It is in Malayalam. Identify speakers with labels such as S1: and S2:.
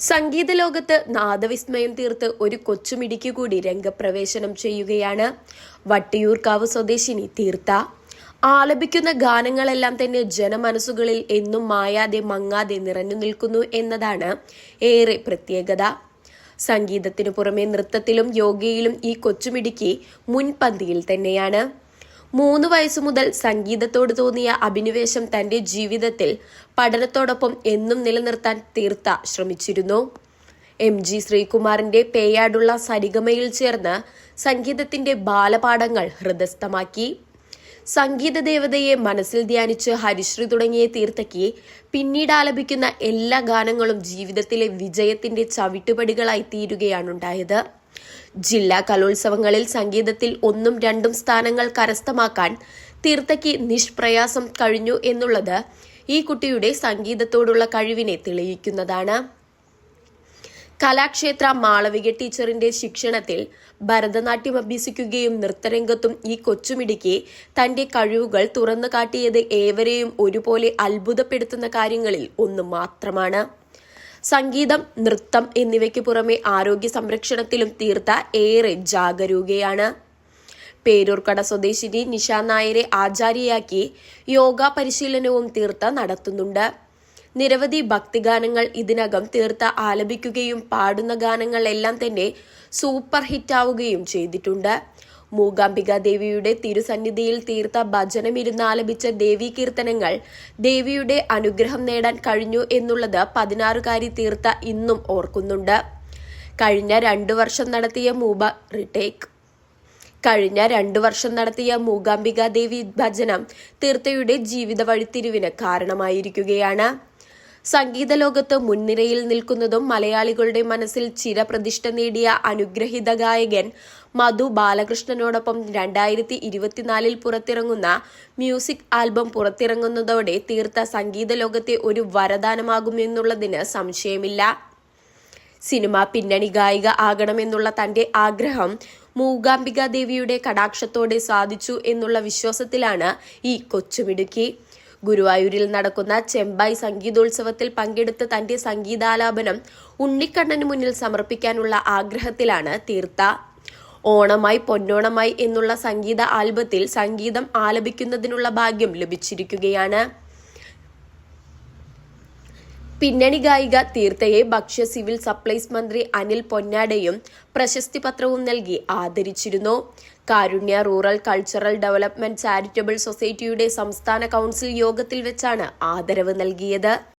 S1: സംഗീത ലോകത്ത് നാദവിസ്മയം തീർത്ത് ഒരു കൊച്ചുമിടിക്ക് കൂടി രംഗപ്രവേശനം ചെയ്യുകയാണ്. വട്ടിയൂർക്കാവ് സ്വദേശിനി തീർത്ത. ആലപിക്കുന്ന ഗാനങ്ങളെല്ലാം തന്നെ ജനമനസ്സുകളിൽ എന്നും മായാതെ മങ്ങാതെ നിറഞ്ഞു നിൽക്കുന്നു എന്നതാണ് ഏറെ പ്രത്യേകത. സംഗീതത്തിനു പുറമെ നൃത്തത്തിലും യോഗയിലും ഈ കൊച്ചുമിടിക്ക് മുൻപന്തിയിൽ തന്നെയാണ്. മൂന്ന് വയസ്സു മുതൽ സംഗീതത്തോട് തോന്നിയ അഭിനിവേശം തന്റെ ജീവിതത്തിൽ പഠനത്തോടൊപ്പം എന്നും നിലനിർത്താൻ തീർത്ത ശ്രമിച്ചിരുന്നു. എം ജി ശ്രീകുമാറിന്റെ പേയാടുള്ള സരിഗമയിൽ ചേർന്ന് സംഗീതത്തിന്റെ ബാലപാഠങ്ങൾ ഹൃദസ്ഥമാക്കി സംഗീത ദേവതയെ മനസ്സിൽ ധ്യാനിച്ച് ഹരിശ്രീ തുടങ്ങിയ തീർത്ഥയ്ക്ക് പിന്നീട് ആലപിക്കുന്ന എല്ലാ ഗാനങ്ങളും ജീവിതത്തിലെ വിജയത്തിന്റെ ചവിട്ടുപടികളായി തീരുകയാണുണ്ടായത്. ജില്ലാ കലോത്സവങ്ങളിൽ സംഗീതത്തിൽ ഒന്നും രണ്ടും സ്ഥാനങ്ങൾ കരസ്ഥമാക്കാൻ തീർത്ഥയ്ക്ക് നിഷ്പ്രയാസം കഴിഞ്ഞു എന്നുള്ളത് ഈ കുട്ടിയുടെ സംഗീതത്തോടുള്ള കഴിവിനെ തെളിയിക്കുന്നതാണ്. കലാക്ഷേത്ര മാളവിക ടീച്ചറിന്റെ ശിക്ഷണത്തിൽ ഭരതനാട്യം അഭ്യസിക്കുകയും നൃത്തരംഗത്തും ഈ കൊച്ചുമിടിക്ക് തന്റെ കഴിവുകൾ തുറന്നു കാട്ടിയത് ഏവരെയും ഒരുപോലെ അത്ഭുതപ്പെടുത്തുന്ന കാര്യങ്ങളിൽ ഒന്ന് മാത്രമാണ്. സംഗീതം നൃത്തം എന്നിവയ്ക്ക് പുറമെ ആരോഗ്യ സംരക്ഷണത്തിലും തീർത്ത ഏറെ ജാഗരൂകയാണ്. പേരൂർക്കട സ്വദേശിനി നിഷ നായരെ ആചാര്യയാക്കി യോഗ പരിശീലനവും തീർത്ത നടത്തുന്നുണ്ട്. നിരവധി ഭക്തിഗാനങ്ങൾ ഇതിനകം തീർത്ത ആലപിക്കുകയും പാടുന്ന ഗാനങ്ങളെല്ലാം തന്നെ സൂപ്പർ ഹിറ്റാവുകയും ചെയ്തിട്ടുണ്ട്. മൂകാംബിക ദേവിയുടെ തിരുസന്നിധിയിൽ തീർത്ത ഭജനമിരുന്ന് ആലപിച്ച ദേവീ കീർത്തനങ്ങൾ ദേവിയുടെ അനുഗ്രഹം നേടാൻ കഴിഞ്ഞു എന്നുള്ളത് പതിനാറുകാരി തീർത്ത ഇന്നും ഓർക്കുന്നുണ്ട്. കഴിഞ്ഞ രണ്ടു വർഷം നടത്തിയ മൂബ റിട്ടേക്ക് കഴിഞ്ഞ രണ്ടു വർഷം നടത്തിയ മൂകാംബിക ദേവി ഭജനം തീർത്ഥയുടെ ജീവിത വഴിത്തിരിവിന് കാരണമായിരിക്കുകയാണ്. സംഗീത ലോകത്ത് മുൻനിരയിൽ നിൽക്കുന്നതും മലയാളികളുടെ മനസ്സിൽ ചിരപ്രതിഷ്ഠ നേടിയ അനുഗ്രഹിത ഗായകൻ മധു ബാലകൃഷ്ണനോടൊപ്പം രണ്ടായിരത്തി ഇരുപത്തിനാലിൽ പുറത്തിറങ്ങുന്ന മ്യൂസിക് ആൽബം പുറത്തിറങ്ങുന്നതോടെ തീർത്ത സംഗീത ലോകത്തെ ഒരു വരദാനമാകുമെന്നുള്ളതിന് സംശയമില്ല. സിനിമ പിന്നണി ഗായിക ആകണമെന്നുള്ള തന്റെ ആഗ്രഹം മൂകാംബിക ദേവിയുടെ കടാക്ഷത്തോടെ സാധിച്ചു എന്നുള്ള വിശ്വാസത്തിലാണ് ഈ കൊച്ചുമിടുക്കി. ഗുരുവായൂരിൽ നടക്കുന്ന ചെമ്പായി സംഗീതോത്സവത്തിൽ പങ്കെടുത്ത് തന്റെ സംഗീതാലാപനം ഉണ്ണിക്കണ്ണന് മുന്നിൽ സമർപ്പിക്കാനുള്ള ആഗ്രഹത്തിലാണ് തീർത്ത. ഓണമായി പൊന്നോണമായി എന്നുള്ള സംഗീത ആൽബത്തിൽ സംഗീതം ആലപിക്കുന്നതിനുള്ള ഭാഗ്യം ലഭിച്ചിരിക്കുകയാണ്. പിന്നണി ഗായിക തീർത്ഥയെ ഭക്ഷ്യ സിവിൽ സപ്ലൈസ് മന്ത്രി അനിൽ പൊന്നാടയും പ്രശസ്തി പത്രവും നൽകി ആദരിച്ചിരുന്നു. Karunya rural cultural development charitable സൊസൈറ്റിയുടെ സംസ്ഥാന കൗൺസിൽ യോഗത്തിൽ വെച്ചാണ് ആദരവ് നൽകിയത്.